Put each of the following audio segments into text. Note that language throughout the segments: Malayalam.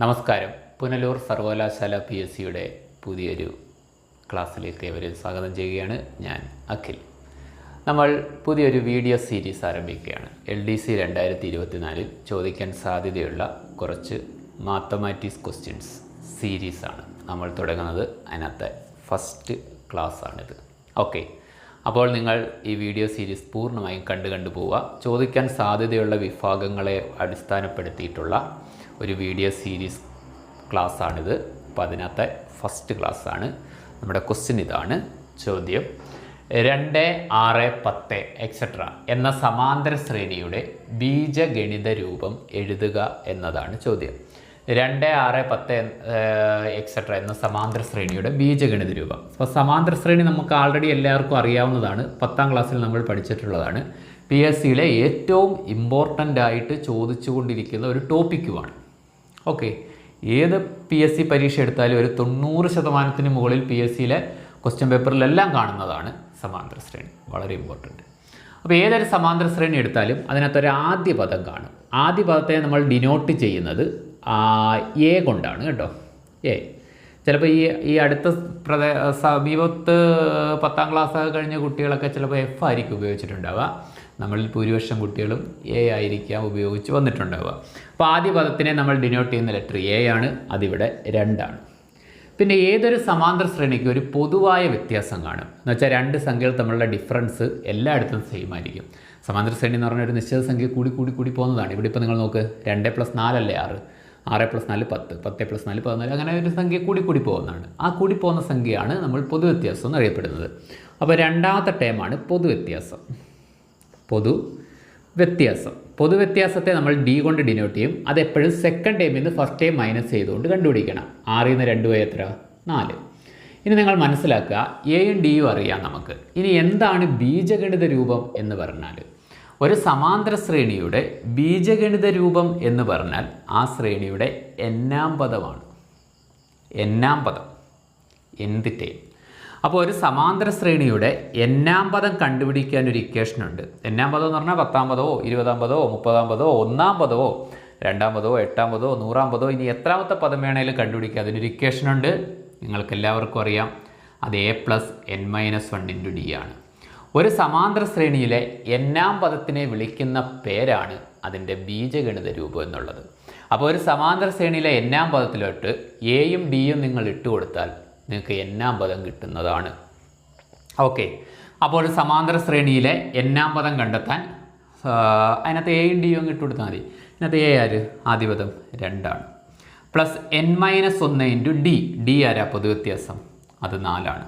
നമസ്കാരം. പുനലൂർ സർവകലാശാല പി എസ് സിയുടെ പുതിയൊരു ക്ലാസ്സിലേക്ക് ഇവരെ സ്വാഗതം ചെയ്യുകയാണ് ഞാൻ അഖിൽ. നമ്മൾ പുതിയൊരു വീഡിയോ സീരീസ് ആരംഭിക്കുകയാണ്. എൽ ഡി സി രണ്ടായിരത്തി ഇരുപത്തിനാലിൽ ചോദിക്കാൻ സാധ്യതയുള്ള കുറച്ച് മാത്തമാറ്റിക്സ് ക്വസ്റ്റ്യൻസ് സീരീസാണ് നമ്മൾ തുടങ്ങുന്നത്. അതിനകത്തെ ഫസ്റ്റ് ക്ലാസ്സാണിത് ഓക്കെ അപ്പോൾ നിങ്ങൾ ഈ വീഡിയോ സീരീസ് പൂർണമായും കണ്ടു കണ്ടു പോവുക ചോദിക്കാൻ സാധ്യതയുള്ള വിഭാഗങ്ങളെ അടിസ്ഥാനപ്പെടുത്തിയിട്ടുള്ള ഒരു വീഡിയോ സീരീസ് ക്ലാസ്സാണിത്. അപ്പോൾ അതിനകത്തെ ഫസ്റ്റ് ക്ലാസ്സാണ്. നമ്മുടെ ക്വസ്റ്റ്യൻ ഇതാണ്. ചോദ്യം രണ്ട് ആറ് പത്ത് എക്സെട്ര എന്ന സമാന്തര ശ്രേണിയുടെ ബീജഗണിത രൂപം എഴുതുക എന്നതാണ് ചോദ്യം. രണ്ട് ആറ് പത്ത് എക്സെട്ര എന്ന സമാന്തര ശ്രേണിയുടെ ബീജഗണിത രൂപം. അപ്പോൾ സമാന്തര ശ്രേണി നമുക്ക് ആൾറെഡി എല്ലാവർക്കും അറിയാവുന്നതാണ്. പത്താം ക്ലാസ്സിൽ നമ്മൾ പഠിച്ചിട്ടുള്ളതാണ്. പി എസ് സിയിലെ ഏറ്റവും ഇമ്പോർട്ടന്റ് ആയിട്ട് ചോദിച്ചുകൊണ്ടിരിക്കുന്ന ഒരു ടോപ്പിക്കുമാണ് ഓക്കെ. ഏത് പി എസ് സി പരീക്ഷ എടുത്താലും ഒരു തൊണ്ണൂറ് ശതമാനത്തിന് മുകളിൽ പി എസ് സിയിലെ ക്വസ്റ്റ്യൻ പേപ്പറിലെല്ലാം കാണുന്നതാണ് സമാന്തര ശ്രേണി. വളരെ ഇമ്പോർട്ടന്റ് അപ്പോൾ ഏതൊരു സമാന്തര ശ്രേണി എടുത്താലും അതിനകത്തൊരു ആദ്യ പദം കാണും. ആദ്യ പദത്തെ നമ്മൾ ഡിനോട്ട് ചെയ്യുന്നത് എ കൊണ്ടാണ് കേട്ടോ. എ ചിലപ്പോൾ ഈ ഈ അടുത്ത പ്രദേ സമീപത്ത് പത്താം ക്ലാസ് കഴിഞ്ഞ കുട്ടികളൊക്കെ ചിലപ്പോൾ എഫ് ആയിരിക്കും ഉപയോഗിച്ചിട്ടുണ്ടാവുക. നമ്മളിൽ ഭൂരിപക്ഷം കുട്ടികളും എ ആയിരിക്കാം ഉപയോഗിച്ച് വന്നിട്ടുണ്ടാവുക. അപ്പോൾ ആദ്യ പദത്തിനെ നമ്മൾ ഡിനോട്ട് ചെയ്യുന്ന ലെറ്റർ എ ആണ് അതിവിടെ രണ്ടാണ്. പിന്നെ ഏതൊരു സമാന്തര ശ്രേണിക്ക് ഒരു പൊതുവായ വ്യത്യാസം കാണും. എന്ന് വെച്ചാൽ രണ്ട് സംഖ്യകൾ തമ്മിലുള്ള ഡിഫറൻസ് എല്ലായിടത്തും സെയിം ആയിരിക്കും. സമാന്തര ശ്രേണി എന്ന് പറഞ്ഞാൽ ഒരു നിശ്ചിത സംഖ്യ കൂടി കൂടി കൂടി പോകുന്നതാണ്. ഇവിടെ ഇപ്പോൾ നിങ്ങൾ നോക്ക് രണ്ട് പ്ലസ് നാലല്ലേ ആറ്? ആറ് പ്ലസ് നാല് പത്ത് പത്ത് പ്ലസ് നാല് പതിനാല് അങ്ങനെ ഒരു സംഖ്യ കൂടി കൂടി പോകുന്നതാണ്. ആ കൂടി പോകുന്ന സംഖ്യയാണ് നമ്മൾ പൊതുവ്യത്യാസം എന്ന് അറിയപ്പെടുന്നത്. അപ്പോൾ രണ്ടാമത്തെ ടേമാണ് പൊതുവ്യത്യാസം. പൊതു വ്യത്യാസം. പൊതു വ്യത്യാസത്തെ നമ്മൾ ഡി കൊണ്ട് ഡിനോട്ട് ചെയ്യും. അത് എപ്പോഴും സെക്കൻഡ് ടൈമിൽ നിന്ന് ഫസ്റ്റ് ടൈം മൈനസ് ചെയ്തുകൊണ്ട് കണ്ടുപിടിക്കണം. ആറിൽ നിന്ന് രണ്ട് പോയി എത്ര നാല്. ഇനി നിങ്ങൾ മനസ്സിലാക്കുക. എയും ഡിയും അറിയാം നമുക്ക്. ഇനി എന്താണ് ബീജഗണിത രൂപം എന്ന് പറഞ്ഞാൽ? ഒരു സമാന്തര ശ്രേണിയുടെ ബീജഗണിത രൂപം എന്ന് പറഞ്ഞാൽ ആ ശ്രേണിയുടെ എന്നാം പദമാണ്. എന്നാം പദം. എന്ത് ടൈം? അപ്പോൾ ഒരു സമാന്തര ശ്രേണിയുടെ എന്നാം പദം കണ്ടുപിടിക്കാൻ ഒരു ഇക്വേഷൻ ഉണ്ട്. എന്നാം പദം എന്ന് പറഞ്ഞാൽ പത്താം പദമോ ഇരുപതാം പദമോ മുപ്പതാം പദമോ ഒന്നാം പദമോ രണ്ടാം പദമോ എട്ടാം പദമോ നൂറാം പദമോ ഇനി എത്രാമത്തെ പദം വേണേലും കണ്ടുപിടിക്കുക അതിനൊരു ഇക്വേഷൻ ഉണ്ട്. നിങ്ങൾക്ക് എല്ലാവർക്കും അറിയാം. അത് a plus n minus one into d ആണ്. ഒരു സമാന്തര ശ്രേണിയിലെ എന്നാം പദത്തിനെ വിളിക്കുന്ന പേരാണ് അതിന്റെ ബീജഗണിത രൂപം എന്നുള്ളത്. അപ്പോൾ ഒരു സമാന്തര ശ്രേണിയിലെ എന്നാം പദത്തിലോട്ട് എയും ഡിയും നിങ്ങൾ ഇട്ട് കൊടുത്താൽ നിങ്ങൾക്ക് എന്നാം പദം കിട്ടുന്നതാണ്. ഓക്കെ അപ്പോൾ സമാന്തര ശ്രേണിയിലെ എന്നാം പദം കണ്ടെത്താൻ അതിനകത്ത് എയും ഡിയും ഇട്ട് കൊടുത്താൽ മതി. ഇതിനകത്ത് എ ആര്? ആദ്യപദം രണ്ടാണ്. പ്ലസ് എൻ മൈനസ് ഒന്ന് ഇന്റു ഡി ഡി ആരാ? പൊതുവ്യത്യാസം അത് നാലാണ്.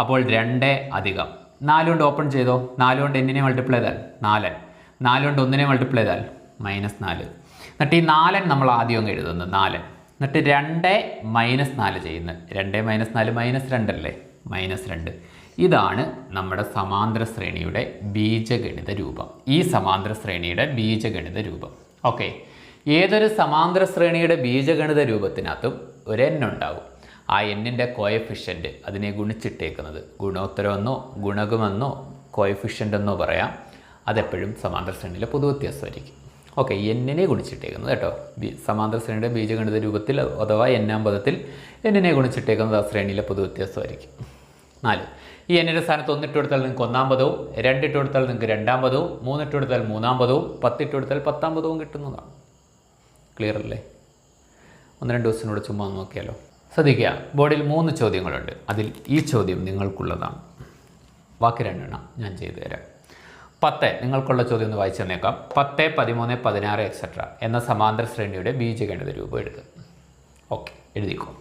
അപ്പോൾ രണ്ട് അധികം. നാലുകൊണ്ട് ഓപ്പൺ ചെയ്തോ? നാലുകൊണ്ട് എന്നിനെ മൾട്ടിപ്ലൈ ചെയ്താൽ നാലൻ നാലുകൊണ്ട് ഒന്നിനെ മൾട്ടിപ്ലൈ ചെയ്താൽ മൈനസ് നാല്. എന്നിട്ട് ഈ നാലൻ നമ്മൾ ആദ്യം എഴുതുന്നത് നാലൻ എന്നിട്ട് രണ്ട് മൈനസ് നാല് ചെയ്യുന്നത് രണ്ട് മൈനസ് നാല് മൈനസ് രണ്ടല്ലേ മൈനസ് രണ്ട്. ഇതാണ് നമ്മുടെ സമാന്തര ശ്രേണിയുടെ ബീജഗണിത രൂപം. ഈ സമാന്തര ശ്രേണിയുടെ ബീജഗണിത രൂപം. ഓക്കെ ഏതൊരു സമാന്തര ശ്രേണിയുടെ ബീജഗണിത രൂപത്തിനകത്തും ഒരു എൻ ഉണ്ടാവും. ആ എന്നിന്റെ കോയഫിഷ്യന്റ് അതിനെ ഗുണിച്ചിട്ടേക്കുന്നത്. ഗുണോത്തരമെന്നോ ഗുണകമെന്നോ കോയഫിഷ്യന്റ് എന്നോ പറയാം. അതെപ്പോഴും സമാന്തര ശ്രേണിയിലെ പൊതുവ്യത്യാസമായിരിക്കും. ഓക്കെ എന്നിനെ ഗുണിച്ചിട്ടേക്കുന്നത് കേട്ടോ. ബി സമാന്തര ശ്രേണിയുടെ ബീജഗണിത രൂപത്തിൽ അഥവാ എന്നാം പദത്തിൽ എന്നിനെ ഗുണിച്ചിട്ടേക്കുന്നത് ആ ശ്രേണിയിലെ പൊതു വ്യത്യാസമായിരിക്കും. നാല് ഈ എന്നിന്റെ സ്ഥാനത്ത് ഒന്നിട്ട് കൊടുത്താൽ നിങ്ങൾക്ക് ഒന്നാം പദവും രണ്ടിട്ട് കൊടുത്താൽ നിങ്ങൾക്ക് രണ്ടാം പദവും മൂന്നിട്ട് കൊടുത്താൽ മൂന്നാം പദവും പത്തിട്ട് കൊടുത്താൽ പത്താം പദവും കിട്ടുന്നതാണ്. ക്ലിയർ അല്ലേ? ഒന്ന് രണ്ട് ദിവസത്തിനോട് ചുമ്മാ നോക്കിയാലോ. ശ്രദ്ധിക്കുക ബോർഡിൽ മൂന്ന് ചോദ്യങ്ങളുണ്ട്. അതിൽ ഈ ചോദ്യം നിങ്ങൾക്കുള്ളതാണ്. ബാക്കി രണ്ടെണ്ണം ഞാൻ ചെയ്തു തരാം. പത്ത് നിങ്ങൾക്കുള്ള ചോദ്യം ഒന്ന് വായിച്ചു തന്നേക്കാം. പത്ത് പതിമൂന്ന് പതിനാറ് എക്സെട്ര എന്ന സമാന്തര ശ്രേണിയുടെ ബീജഗണിത രൂപം എഴുതുക ഓക്കെ എഴുതിക്കോ.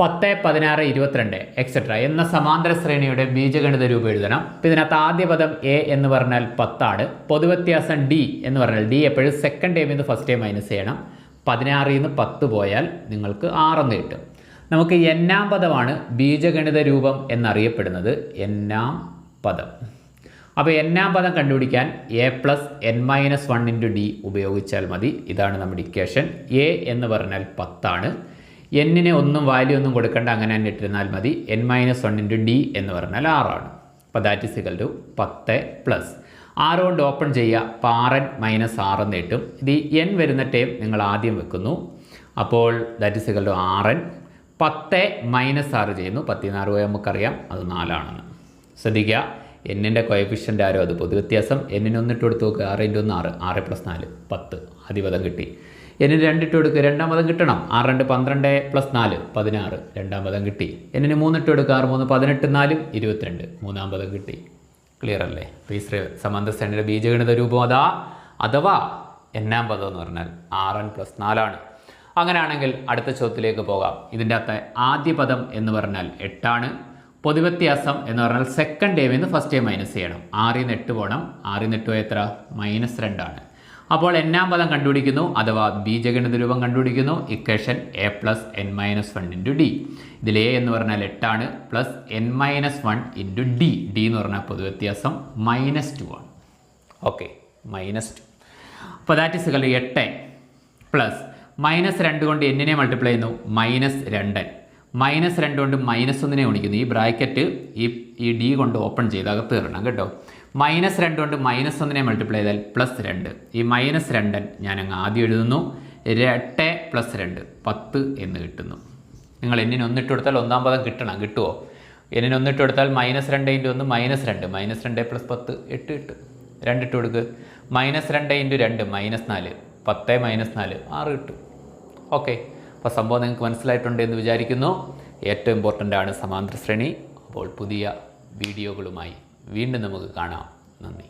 പത്ത് പതിനാറ് ഇരുപത്തിരണ്ട് എക്സെട്ര എന്ന സമാന്തര ശ്രേണിയുടെ ബീജഗണിത രൂപം എഴുതണം. അപ്പം ഇതിനകത്ത് ആദ്യ പദം എ എന്ന് പറഞ്ഞാൽ പത്താണ്. പൊതുവ്യത്യാസം ഡി എന്ന് പറഞ്ഞാൽ ഡി എപ്പോഴും സെക്കൻഡ് ടൈമിൽ നിന്ന് ഫസ്റ്റ് ടൈം മൈനസ് ചെയ്യണം. പതിനാറിൽ നിന്ന് പത്ത് പോയാൽ നിങ്ങൾക്ക് ആറെന്ന് കിട്ടും. നമുക്ക് എന്നാം പദമാണ് ബീജഗണിത രൂപം എന്നറിയപ്പെടുന്നത്. എന്നാം പദം. അപ്പോൾ എന്നാം പദം കണ്ടുപിടിക്കാൻ a plus n minus one into d ഉപയോഗിച്ചാൽ മതി. ഇതാണ് നമ്മുടെ ഇക്വേഷൻ എ എന്ന് പറഞ്ഞാൽ പത്താണ്. എന്നിനെ ഒന്നും വാല്യൂ ഒന്നും കൊടുക്കേണ്ട അങ്ങനെ തന്നെ ഇട്ടിരുന്നാൽ മതി. N minus one into d എന്ന് പറഞ്ഞാൽ ആറാണ്. അപ്പോൾ ദാറ്റ് ഇസ് ഇക്കൽ ടു പത്ത് പ്ലസ് ആറ് കൊണ്ട് ഓപ്പൺ ചെയ്യുക. പാറൻ മൈനസ് ആറെന്ന് കിട്ടും. ഇത് എൻ വരുന്ന ടേം നിങ്ങൾ ആദ്യം വെക്കുന്നു. അപ്പോൾ ദാറ്റ് ഇസ് ഇക്വൽ ടു ആറൻ പത്ത് മൈനസ് ആറ് ചെയ്യുന്നു. പത്തിനാറ് പോയി നമുക്കറിയാം അത് നാലാണെന്ന്. ശ്രദ്ധിക്കുക. എന്നിന്റെ കോയഫിഷ്യന്റ് ആരോ അത്. പൊതുവ്യത്യാസം എന്നിന് ഒന്നിട്ട് കൊടുത്ത് നോക്കുക ആറ് ഇന്റു ഒന്ന് ആറ്. ആറ് പ്ലസ് നാല്. പത്ത്. ആദ്യപദം കിട്ടി. എന്നിന് രണ്ടിട്ട് കൊടുക്കുക രണ്ടാം പദം കിട്ടണം. ആറ് രണ്ട് പന്ത്രണ്ട് പ്ലസ് നാല്. പതിനാറ്. രണ്ടാം പദം കിട്ടി. എന്നിന് മൂന്നിട്ട് കൊടുക്കുക ആറ് മൂന്ന് പതിനെട്ട് നാലും ഇരുപത്തിരണ്ട്. മൂന്നാം പദം കിട്ടി. ക്ലിയർ അല്ലേ? അപ്പോൾ ഈ ശ്രീ ബീജഗണിത രൂപം അതാ? അഥവാ എന്നാം പദം എന്ന് പറഞ്ഞാൽ ആറ് എൻ പ്ലസ് നാലാണ്. അങ്ങനെയാണെങ്കിൽ അടുത്ത ചോദ്യത്തിലേക്ക് പോകാം. ഇതിന്റെ അകത്തെ ആദ്യ പദം എന്ന് പറഞ്ഞാൽ എട്ടാണ്. പൊതുവ്യത്യാസം എന്ന് പറഞ്ഞാൽ സെക്കൻഡ് ടൈമിൽ നിന്ന് ഫസ്റ്റ് ഡേ മൈനസ് ചെയ്യണം ആറിൽ നിന്ന് എട്ട് പോകണം ആറിൽ നിന്ന് എട്ട് എത്ര? മൈനസ് രണ്ടാണ് അപ്പോൾ എന്നാം പദം കണ്ടുപിടിക്കുന്നു അഥവാ ബീജഗണിത രൂപം കണ്ടുപിടിക്കുന്നു. Equation A plus N minus one into D ഇതിൽ എ എന്ന് പറഞ്ഞാൽ എട്ടാണ്. Plus N minus one into D D എന്ന് പറഞ്ഞാൽ പൊതുവ്യത്യാസം മൈനസ് ടു ആണ്. ഓക്കെ മൈനസ് ടു അപ്പോൾ ദാറ്റ് ഇസ് കളി എട്ട് പ്ലസ് മൈനസ് രണ്ട് കൊണ്ട് എന്നിനെ മൾട്ടിപ്ലൈ ചെയ്യുന്നു. മൈനസ് രണ്ടൻ മൈനസ് രണ്ട് കൊണ്ട് മൈനസ് ഒന്നിനെ ഗുണിക്കുന്നു. ഈ ബ്രാക്കറ്റ് ഈ ഈ ഡി കൊണ്ട് ഓപ്പൺ ചെയ്ത് അകത്ത് കയറണം കേട്ടോ. മൈനസ് രണ്ട് കൊണ്ട് മൈനസ് ഒന്നിനെ മൾട്ടിപ്ലൈ ചെയ്താൽ പ്ലസ് രണ്ട്. ഈ മൈനസ് രണ്ടൻ ഞാൻ അങ്ങ് ആദ്യം എഴുതുന്നു. എട്ട് പ്ലസ് രണ്ട് പത്ത് എന്ന് കിട്ടുന്നു. നിങ്ങൾ എന്നിന് ഒന്നിട്ട് കൊടുത്താൽ ഒന്നാം പദം കിട്ടണം കിട്ടുമോ എന്നിന് ഒന്നിട്ട് കൊടുത്താൽ മൈനസ് രണ്ട് ഇന്റു ഒന്ന് മൈനസ് രണ്ട്. മൈനസ് രണ്ട് പ്ലസ് പത്ത് എട്ട് കിട്ടും രണ്ടിട്ട് കൊടുക്ക്. മൈനസ് രണ്ട് ഇന്റു രണ്ട് മൈനസ് നാല്. പത്ത് മൈനസ് നാല് ആറ് കിട്ടും ഓക്കെ അപ്പോൾ സംഭവം നിങ്ങൾക്ക് മനസ്സിലായിട്ടുണ്ട് എന്ന് വിചാരിക്കുന്നു. ഏറ്റവും ഇമ്പോർട്ടന്റ് ആണ് സമാന്തര ശ്രേണി. അപ്പോൾ പുതിയ വീഡിയോകളുമായി വീണ്ടും നമുക്ക് കാണാം. നന്ദി.